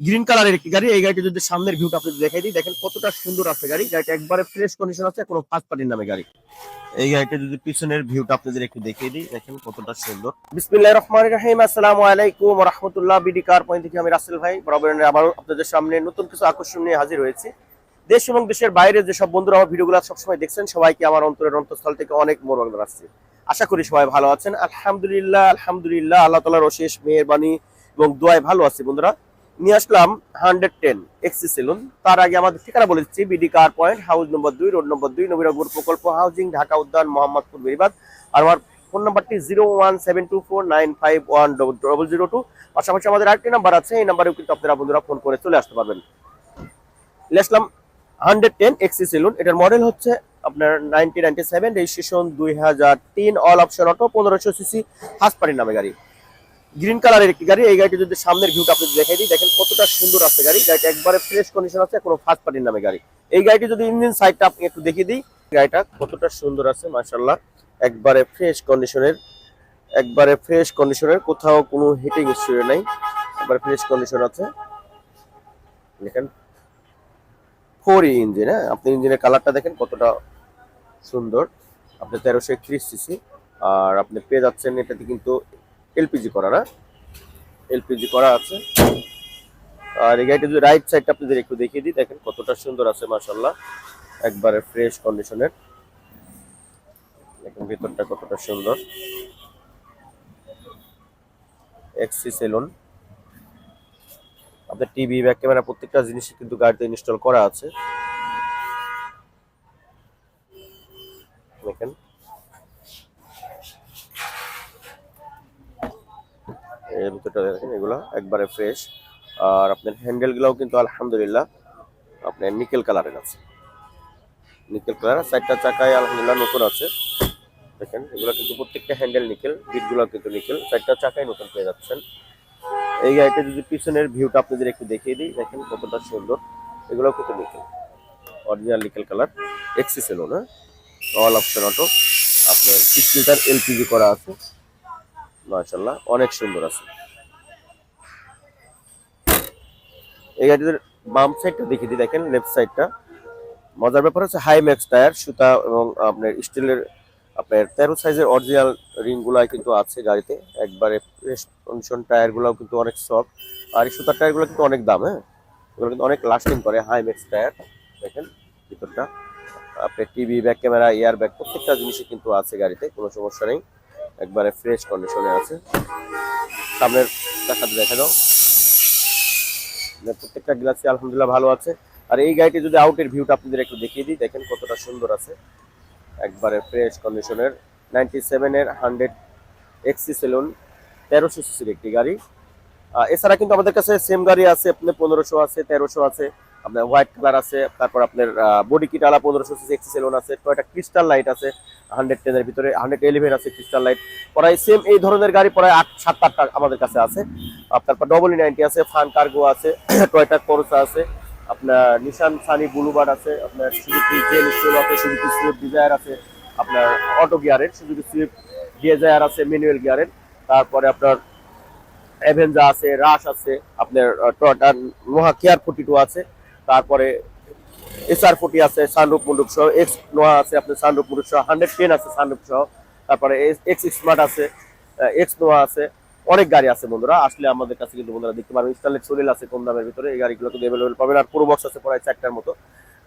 Green কালারের একটি গাড়ি, এই গাড়িটি যদি সামনের ভিউটা আপনি দেখাই দিই, দেখেন কতটা সুন্দর আছে গাড়ি। গাড়িটা একবারে ফ্রেশ কন্ডিশন আছে, কোনো ফার্স্ট পার্টির নামে গাড়ি। এই গাড়িটা যদি পিছনের ভিউটা আপনাদের একটু দেখিয়ে দিই, দেখেন কতটা সুন্দর। বিসমিল্লাহির রহমানির রহিম, আসসালামু আলাইকুম ওয়া রাহমাতুল্লাহ, বিডি কার পয়েন্ট থেকে আমি রাসেল ভাই, বরাবর আবারও আপনাদের সামনে নতুন কিছু আকর্ষণ নিয়ে হাজির হয়েছি। দেশ এবং দেশের বাইরে যেসব বন্ধুরা আমার ভিডিওগুলো সবসময় দেখছেন, সবাইকে আমার অন্তরের অন্তঃস্থল থেকে অনেক মোরবাদ আসছে। আশা করি সবাই ভালো আছেন। আলহামদুলিল্লাহ আলহামদুলিল্লাহ, আল্লাহ তালার অশেষ মেহরবানি এবং দোয়ায় ভালো আছি বন্ধুরা। নিয়ে আসলাম হান্ড্রেড টেন এক্সি সেলুন। তার আগে আমাদের ঠিকানা বলে দিচ্ছি, BD car point, house number দুই, রোড নম্বর দুই, নবীনগর প্রকল্প হাউজিং, ঢাকা উদ্যান, মোহাম্মদপুর বেরিবাদ আর আমার ফোন নাম্বারটি zero one seven two four nine five one double zero two. পাশাপাশি আমাদের আরেকটি নাম্বার আছে, এই নাম্বারেও কিন্তু আপনারা বন্ধুরা ফোন করে চলে আসতে পারবেন। নিয়ে আসলাম হান্ড্রেড টেন এক্সি সেলুন। এটার মডেল হচ্ছে আপনার নাইনটিন নাইনটি সেভেন, রেজিস্ট্রেশন দুই হাজার তিন, অল অপশন অটো, পনেরোশো সিসি হাসপানির নামে গাড়ি। গ্রিন কালারের একটি গাড়ি, এই গাড়িটি যদি সামনের ভিউটা আপনি দেখাই দিই, দেখেন কতটা সুন্দর আছে গাড়ি। গাড়িটা একবারে ফ্রেশ কন্ডিশন আছে, কোনো ফার্স্ট পার্টির নামে গাড়ি। এই গাড়িটি যদি ইঞ্জিন সাইডটা আপনি একটু দেখিয়ে দিই, গাড়িটা কতটা সুন্দর আছে মার্শাল্লাহ একবারে ফ্রেশ কন্ডিশনের একবারে ফ্রেশ কন্ডিশনের কোথাও কোনো হিটিং ইস্যু নাই। একবারে ফ্রেশ কন্ডিশন আছে। দেখেন ফোর ইঞ্জিন হ্যাঁ? আপনি ইঞ্জিনের কালারটা দেখেন কতটা সুন্দর। আপনি তেরোশো একত্রিশ সিসি আর আপনি পেয়ে যাচ্ছেন এটাতে কিন্তু এলপিজি করা, না? এলপিজি করা আছে। আর এই গাড়িটা যদি রাইট সাইডটা আপনাদের একটু দেখিয়ে দিই, দেখেন কতটা সুন্দর আছে মাশাল্লাহ একবারে ফ্রেশ কন্ডিশনের দেখেন ভিতরটা কতটা সুন্দর। এক্সি সেলুন আপনার টিভি ব্যাক ক্যামেরা প্রত্যেকটা জিনিসই কিন্তু গাড়িতে ইনস্টল করা আছে দেখেন এর ভিতরটা দেখেন, এগুলো একবারে ফ্রেশ আর আপনার হ্যান্ডেল গুলাও কিন্তু আলহামদুলিল্লাহ আপনার নিকেল কালারের আছে। নিকেল কালার চারটা চাকায় আলহামদুলিল্লাহ নতুন আছে। দেখেন, এগুলো কিন্তু প্রত্যেকটা হ্যান্ডেল নিকেল বিটগুলো কিন্তু নিকেল চারটা চাকায় নতুন পেয়ে যাচ্ছেন। এই গাড়িটা যদি পিছনের ভিউটা আপনাদের একটু দেখিয়ে দিই, দেখেন কতটা সুন্দর। এগুলো কিন্তু nickel original nickel colour XE saloon না? অল অপশন অটো আপনার সিক্স লিটার এলপিজি করা আছে। মাশাল্লাহ অনেক সুন্দর আছে। এই গাড়িটার বাম সাইডটা দেখিয়ে দিই, দেখেন লেফট সাইডটা মজার ব্যাপার হচ্ছে হাই ম্যাক্স টায়ার সুতা এবং আপনার স্টিলের, আপনার তেরো সাইজের অরিজিনাল রিং গুলাই কিন্তু আছে গাড়িতে। একবারে কন্ডিশন টায়ার গুলাও কিন্তু অনেক সফট আর এই সুতার টায়ারগুলো কিন্তু অনেক দাম হ্যাঁ? এগুলো কিন্তু অনেক লাস্টিং করে হাই ম্যাক্স টায়ার দেখেন ভিতরটা। আপনার TV back camera air bag প্রত্যেকটা জিনিসই কিন্তু আছে গাড়িতে, কোনো সমস্যা নেই। একবারে ফ্রেশ কন্ডিশনে আছে। সামনের চাকাতে দেখা দাও। প্রত্যেকটা গ্লাসই আলহামদুলিল্লাহ ভালো আছে। আর এই গাড়িটি যদি আউটের ভিউটা আপনাদের একটু দেখিয়ে দিই, দেখেন কতটা সুন্দর আছে। একবারে ফ্রেশ কন্ডিশনের নাইনটি সেভেনের হান্ড্রেড এক্সি সেলুন তেরোশো সিসির একটি গাড়ি। এছাড়া কিন্তু আমাদের কাছে সেম গাড়ি আছে, আপনার পনেরোশো আছে, তেরোশো আছে, আপনার হোয়াইট কালার আছে, তারপর আপনার বডি কিট আলা পনেরোশো সিসি এক্সি সেলুন আছে টয়টা ক্রিস্টাল লাইট আছে হান্ড্রেড টেনের ভিতরে, হান্ড্রেড এলিভেন আছে ক্রিস্টাল লাইট প্রায় সেম এই ধরনের গাড়ি প্রায় আট, সাত, আটটা আমাদের কাছে আছে। তারপর ডবল নাইনটি আছে ফান কার্গো আছে টয়টা করসা আছে, আপনার নিশান সানি বুলুবার্ড আছে, আপনার সুজুকি জেন স্কুল আছে সুজুকি সুইফট ডিজায়ার আছে, আপনার অটো গিয়ারের সুজুকি সুইফট ডিজায়ার আছে ম্যানুয়াল গিয়ারের তারপরে আপনার অ্যাভেঞ্জা আছে রাশ আছে, আপনার টয়টা নোহা কেয়ার ফোর্টি আছে। তারপরে এসআর ফোর্টি আছে সানরুপ মুন্ডুপ সহ এক্স নোয়া আছে আপনার সানরুপ সহ হান্ড্রেড টেন আছে সানরুপ সহ, তারপরে এক্স স্মার্ট আছে এক্স নোয়া আছে, অনেক গাড়ি আছে বন্ধুরা, আসলে আমাদের কাছে কিন্তু বন্ধুরা দেখতে পারবেন আছে কম দামের ভিতরে, এই গাড়িগুলো কিন্তু অ্যাভেলেবেল পাবেন, আর পুরো বক্স আছে প্রায় চারটার মতো।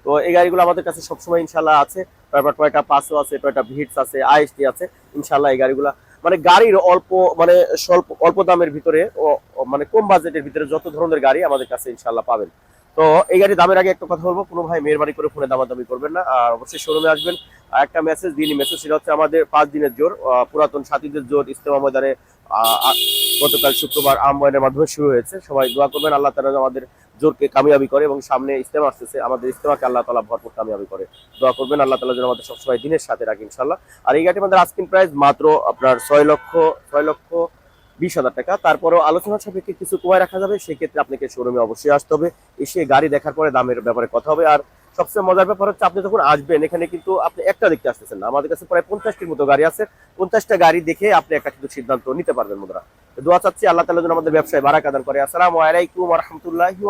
তো এই গাড়িগুলো আমাদের কাছে সবসময় ইনশাল্লাহ আছে, তারপর টয়টা পাঁচশো আছে টয়টা ভিটস আছে আইএসটি আছে ইনশাল্লাহ এই গাড়িগুলা মানে গাড়ির অল্প মানে স্বল্প, অল্প দামের ভিতরে মানে কম বাজেটের ভিতরে যত ধরনের গাড়ি আমাদের কাছে ইনশাল্লাহ পাবেন। তো এই গাড়ি দামের আগে একটা কথা বলব। কোনো ভাই মেহরবানি করে ফোনে দামাদামি করবেন না। আর অবশ্যই শোরুমে আসবেন। আর একটা মেসেজ দিনই মেসেজ সেটা হচ্ছে আমাদের পাঁচ দিনের জোর পুরাতন সাথীদের জোর ইস্তেমা ময়দানে গতকাল শুক্রবার আমবয়নের মাধ্যমে শুরু হয়েছে। সবাই দোয়া করবেন, আল্লাহ তালা আমাদের জোরকে কামিয়াবি করে এবং সামনে ইস্তেমা আসতেছে, আমাদের ইস্তেমাকে আল্লাহ তালা ভরপুর কামিয়াবি করে। দোয়া করবেন, আল্লাহ তালা যেন আমাদের সবসময় দিনের সাথে রাখি ইনশাল্লাহ আর এই গাড়ির আমাদের আস্কিং প্রাইস মাত্র আপনার ছয় লক্ষ ছয় লক্ষ বিশ হাজার টাকা। তারপরেও আলোচনা সাপেক্ষে কিছু কমায় রাখা যাবে, সেক্ষেত্রে আপনাকে শোরুমে অবশ্যই আসতে হবে। এসে গাড়ি দেখার পরে দামের ব্যাপারে কথা হবে। আর সবচেয়ে মজার ব্যাপার হচ্ছে, আপনি যখন আসবেন, এখানে কিন্তু আপনি একটা দেখতে আসতেছেন না। আমাদের কাছে প্রায় পঞ্চাশটির মতো গাড়ি আছে। পঞ্চাশটা গাড়ি দেখে আপনি একটা কিন্তু সিদ্ধান্ত নিতে পারবেন মোদরা। দোয়া চাচ্ছি, আল্লাহ তালা যেন আমাদের ব্যবসায় বারাকাদান করে। আসসালামু আলাইকুম রহমতুল্লাহি